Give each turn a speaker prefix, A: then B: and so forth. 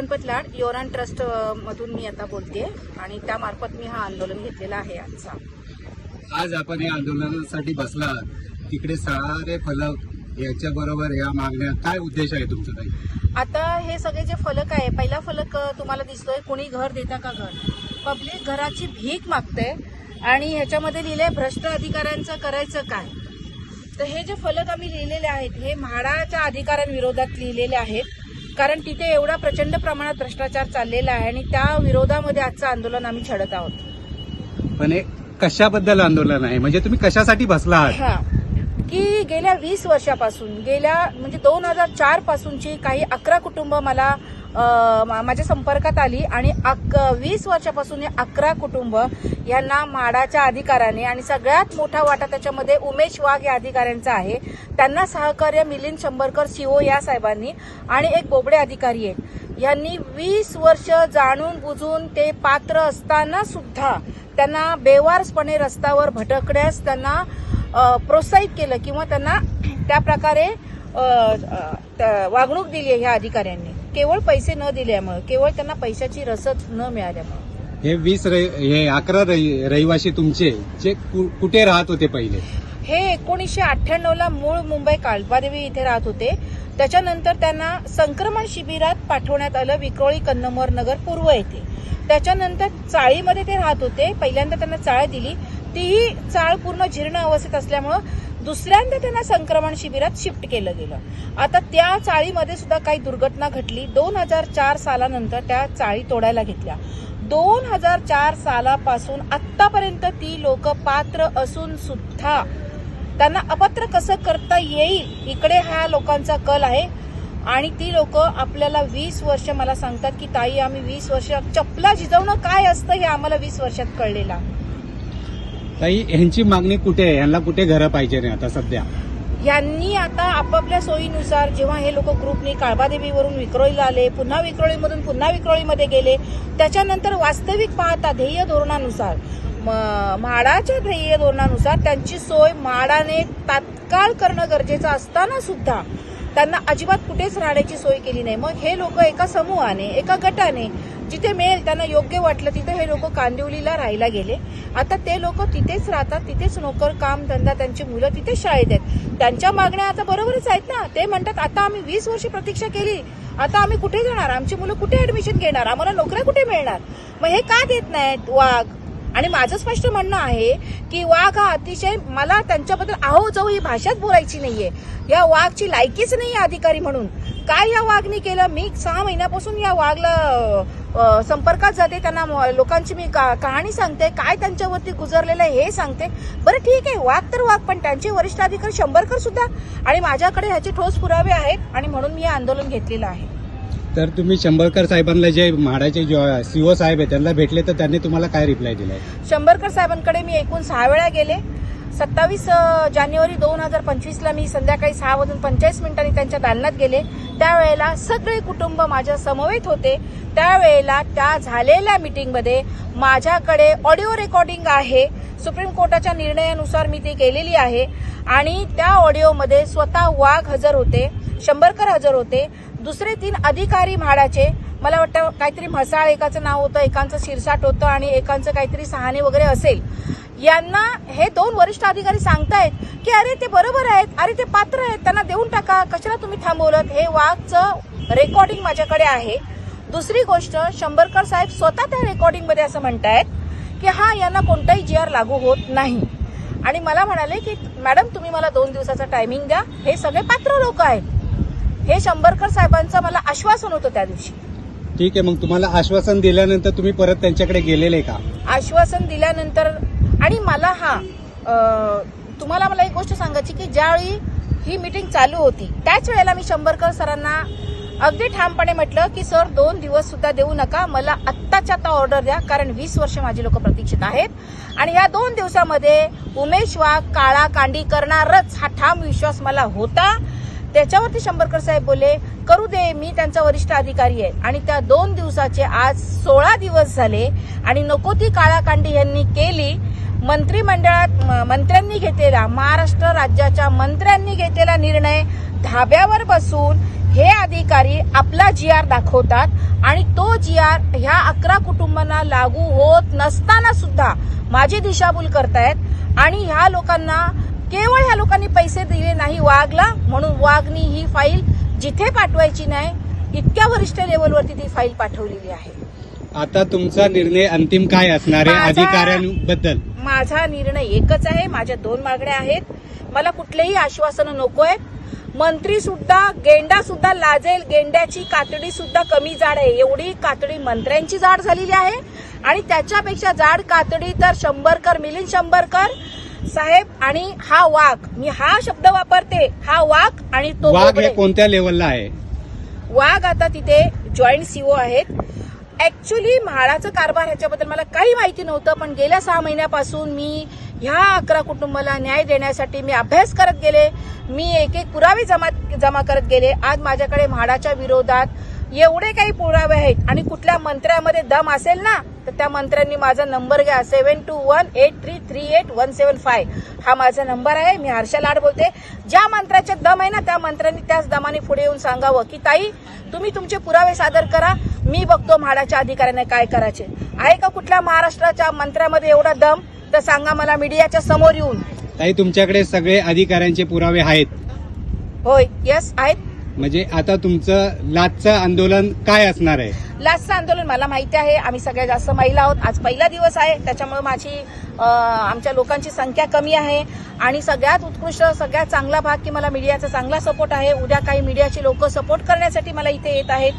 A: गणपत लाड योरान trust मधून मी आता बोलते आणि त्यामार्फत मी हा आंदोलन घेतलेला आहे आजचा.
B: आज आपण या आंदोलनासाठी बसला तिकडे सारे फलक याच्या बरोबर या मागण्या काय उद्देश आहे तुमचा काही
A: आता हे सगळे जे फलक आहे पहिला फलक तुम्हाला दिसतोय कोणी घर देता का घर? पब्लिक घराची भीक मागते आणि ह्याच्यामध्ये लिहिलंय भ्रष्ट अधिकाऱ्यांचं करायचं काय? तर हे जे फलक आम्ही लिहिलेले आहेत हे म्हाडाच्या अधिकाऱ्यांविरोधात लिहिलेले आहेत. कारण तिथे एवढा प्रचंड प्रमाणात भ्रष्टाचार चाललेला आहे आणि त्या विरोधामध्ये आजचं आंदोलन आम्ही छडत आहोत.
B: पण हे कशाबद्दल आंदोलन आहे? म्हणजे तुम्ही कशासाठी बसला आहात?
A: हा. की गेल्या वीस वर्षापासून गेल्या म्हणजे दोन हजार चार पासूनची काही अकरा कुटुंब मला माझ्या संपर्कात आली आणि अक वीस वर्षापासून हे अकरा कुटुंब यांना माडाच्या अधिकाराने आणि सगळ्यात मोठा वाटा त्याच्यामध्ये उमेश वाघ या अधिकाऱ्यांचा आहे. त्यांना सहकार्य मिलिंद शंभरकर सीओ या साहेबांनी आणि एक बोबडे अधिकारी आहेत यांनी वीस वर्ष जाणून बुजून ते पात्र असताना सुद्धा त्यांना बेवारसपणे रस्त्यावर भटकण्यास त्यांना प्रोत्साहित केलं किंवा त्यांना त्या प्रकारे त- वागणूक दिली आहे ह्या अधिकाऱ्यांनी. केवळ पैसे न दिल्यामुळे केवळ त्यांना पैशाची रसद न मिळाल्यामुळे.
B: हे वीस हे अकरा रहि- रहिवासी तुमचे जे कुठे राहत होते पहिले?
A: हे एकोणीसशे अठ्ठ्याण्णव ला मूळ मुंबई काळबादेवी इथे राहत होते. त्याच्यानंतर त्यांना संक्रमण शिबिरात पाठवण्यात आलं विक्रोळी कन्नमोर नगर पूर्व येथे. त्याच्यानंतर चाळीमध्ये ते राहत होते. पहिल्यांदा त्यांना चाळ दिली. तीही चाळ पूर्ण जीर्ण अवस्थेत असल्यामुळं दुसऱ्यांदा त्यांना संक्रमण शिबिरात शिफ्ट केलं गेलं. आता त्या चाळीमध्ये सुद्धा काही दुर्घटना घडली. दोन हजार चार सालानंतर त्या चाळी तोडायला घेतल्या. दोन हजार चार सालापासून आतापर्यंत ती लोक पात्र असून सुद्धा त्यांना अपात्र कसं करता येईल? इकडे ह्या लोकांचा कल आहे. आणि ती लोक आपल्याला वीस वर्ष मला सांगतात की ताई आम्ही वीस वर्ष चपला झिजवणं काय असतं हे आम्हाला वीस वर्षात कळलेलं आहे.
B: ताई ह्यांची मागणी कुठे आहे? यांना कुठे घरं पाहिजे नाही आता सध्या?
A: यांनी आता आपापल्या सोयीनुसार जेव्हा हे लोक ग्रुपनी काळबादेवीवरून विक्रोळीला आले पुन्हा विक्रोळीमधून पुन्हा विक्रोळीमध्ये गेले त्याच्यानंतर वास्तविक पाहता ध्येय धोरणानुसार म- म्हाडाच्या ध्येय धोरणानुसार त्यांची सोय म्हाडाने तात्काळ करणं गरजेचं असताना सुद्धा त्यांना अजिबात कुठेच राहण्याची सोय केली नाही. मग हे लोक एका समूहाने एका गटाने जिथे मिळेल त्यांना योग्य वाटलं तिथे हे लोक कांदिवलीला राहायला गेले. आता ते लोक तिथेच राहतात तिथेच नोकर काम धंदा त्यांची मुलं तिथेच शाळेत आहेत. त्यांच्या मागण्या आता बरोबरच आहेत ना. ते म्हणतात आता आम्ही वीस वर्ष प्रतीक्षा केली. आता आम्ही कुठे जाणार? आमची मुलं कुठे ऍडमिशन घेणार? आम्हाला नोकऱ्या कुठे मिळणार? मग हे का देत नाहीत? वाघ आणि माझं स्पष्ट म्हणणं आहे की वाघ हा अतिशय मला त्यांच्याबद्दल आहो जाऊ ही भाषाच बोलायची नाहीये. या वाघची लायकीच नाही अधिकारी म्हणून. काय या वाघने केलं? मी सहा महिन्यापासून या वाघला संपर्कात जाते. त्यांना लोकांची मी का- कहाणी सांगते. काय त्यांच्यावरती गुजरलेलं आहे हे सांगते. बरं ठीक आहे वाघ तर वाघ पण त्यांचे वरिष्ठ अधिकारी शंभरकर सुद्धा आणि माझ्याकडे ह्याचे ठोस पुरावे आहेत आणि म्हणून मी हे आंदोलन घेतलेलं आहे.
B: तर तुम्ही शंभरकर साहेबांना जे म्हाडाचे सीओ साहेब आहे त्यांना भेटले तर त्यांनी तुम्हाला काय रिप्लाय दिलाय?
A: शंभरकर साहेबांकडे मी एकूण सहा वेळा गेले. सत्तावीस जानेवारी दोन हजार पंचवीसला मी संध्याकाळी सहा वाजून पंचेचाळीस मिनिटांनी त्यांच्या दालनात गेले. त्यावेळेला सगळे कुटुंब माझ्या समवेत होते. त्यावेळेला त्या झालेल्या मीटिंगमध्ये माझ्याकडे ऑडिओ रेकॉर्डिंग आहे. सुप्रीम कोर्टाच्या निर्णयानुसार मी ती केलेली आहे. आणि त्या ऑडिओमध्ये स्वतः वाघ हजर होते शंभरकर हजर होते. दुसरे तीन अधिकारी म्हाडाचे मला वाटतं काहीतरी म्हसाळ एकाचं नाव होतं एकांचं शिरसाट होतं आणि एकांचं काहीतरी सहाणे वगैरे असेल. यांना हे दोन वरिष्ठ अधिकारी सांगतायत की अरे ते बरोबर आहेत अरे ते पात्र आहेत त्यांना देऊन टाका कशाला तुम्ही थांबवलं हे वाघचं रेकॉर्डिंग माझ्याकडे आहे. दुसरी गोष्ट शंभरकर साहेब स्वतः त्या रेकॉर्डिंगमध्ये असं म्हणतायत की हा यांना कोणताही जी आर लागू होत नाही. आणि मला म्हणाले की मॅडम तुम्ही मला दोन दिवसाचा टायमिंग द्या हे सगळे पात्र लोक आहेत. हे शंभरकर साहेबांचं मला आश्वासन होतं त्या दिवशी.
B: ठीक आहे मग तुम्हाला आश्वासन दिल्यानंतर तुम्ही परत त्यांच्याकडे गेलेले का?
A: आश्वासन दिल्यानंतर आणि मला हा तुम्हाला मला एक गोष्ट सांगायची की ज्यावेळी ही मीटिंग चालू होती त्याच वेळेला मी शंभरकर सरांना अगदी ठामपणे म्हटलं की सर दोन दिवस सुद्धा देऊ नका मला आत्ताच्या आता ऑर्डर द्या कारण वीस वर्ष माझी लोक प्रतीक्षित आहेत. आणि या दोन दिवसामध्ये उमेश वाघ काळा कांडी करणारच हा ठाम विश्वास मला होता. त्याच्यावरती शंभरकर साहेब बोलले करू दे मी त्यांचा वरिष्ठ अधिकारी आहे. आणि त्या दोन दिवसाचे आज सोळा दिवस झाले आणि नको ती काळाकांडी यांनी केली. मंत्रिमंडळात म- मंत्र्यांनी घेतलेला महाराष्ट्र राज्याच्या मंत्र्यांनी घेतलेला निर्णय धाब्यावर बसून हे अधिकारी आपला जी आर दाखवतात आणि तो जी आर ह्या अकरा कुटुंबांना लागू होत नसताना सुद्धा माझी दिशाभूल करतायत. आणि ह्या लोकांना केवळ ह्या लोकांनी पैसे दिले नाही वाघला म्हणून वाघनी ही फाईल जिथे पाठवायची नाही इतक्या वरिष्ठ लेवलवरती ती फाईल पाठवलेली आहे.
B: आता तुमचा निर्णय अंतिम काय असणार आहे
A: माझा-
B: अधिकाऱ्यांबद्दल?
A: माझा निर्णय एकच आहे माझ्या दोन मागण्या आहेत. मला कुठलेही आश्वासनं नको आहेत मंत्री सुद्धा गेंडा सुद्धा लाजेल गेंड्याची कातडी सुद्धा कमी जाड आहे. एवढी कातडी मंत्र्यांची जाड झालेली आहे. आणि त्याच्यापेक्षा जाड कातडी तर शंभरकर मिलिंद शंभरकर साहेब आणि हा वाघ मी हा शब्द वापरते हा वाघ आणि तो
B: वाघ. हे कोणत्या लेवलला आहे?
A: वाघ आता तिथे जॉईंट सीओ आहेत. ऍक्च्युली म्हाडाचं कारभार ह्याच्याबद्दल मला काही माहिती नव्हतं पण गेल्या सहा महिन्यापासून मी ह्या अकरा कुटुंबाला न्याय देण्यासाठी मी अभ्यास करत गेले. मी एक एक पुरावे जमा जमा करत गेले. आज माझ्याकडे म्हाडाच्या विरोधात एवढे काही पुरावे आहेत आणि कुठल्या मंत्र्यामध्ये दम असेल ना तर त्या मंत्र्यांनी माझा नंबर घ्या. Seven two one eight three three eight one seven five हा माझा नंबर आहे. मी हर्षा लाड बोलते. ज्या मंत्र्याचे दम आहे ना त्या मंत्र्यांनी त्याच दमाने पुढे येऊन सांगावं की ताई तुम्ही तुमचे पुरावे सादर करा. मी बघतो म्हाडाच्या अधिकाऱ्यांना काय करायचे. आहे का कुठल्या महाराष्ट्राच्या मंत्र्यामध्ये एवढा दम? तर सांगा मला मीडियाच्या समोर येऊन.
B: ताई तुमच्याकडे सगळे अधिकाऱ्यांचे पुरावे आहेत.
A: होय येस आहेत.
B: म्हणजे आता तुमचं लाचं आंदोलन काय असणार आहे?
A: लास्टचं आंदोलन मला माहिती आहे. आम्ही सगळ्यात जास्त महिला आहोत. आज पहिला दिवस आहे. त्याच्यामुळे माझी आमच्या लोकांची संख्या कमी आहे. आणि सगळ्यात उत्कृष्ट सगळ्यात चांगला भाग की मला मीडियाचा चांगला सपोर्ट आहे. उद्या काही मीडियाची लोक सपोर्ट करण्यासाठी मला इथे येत आहेत.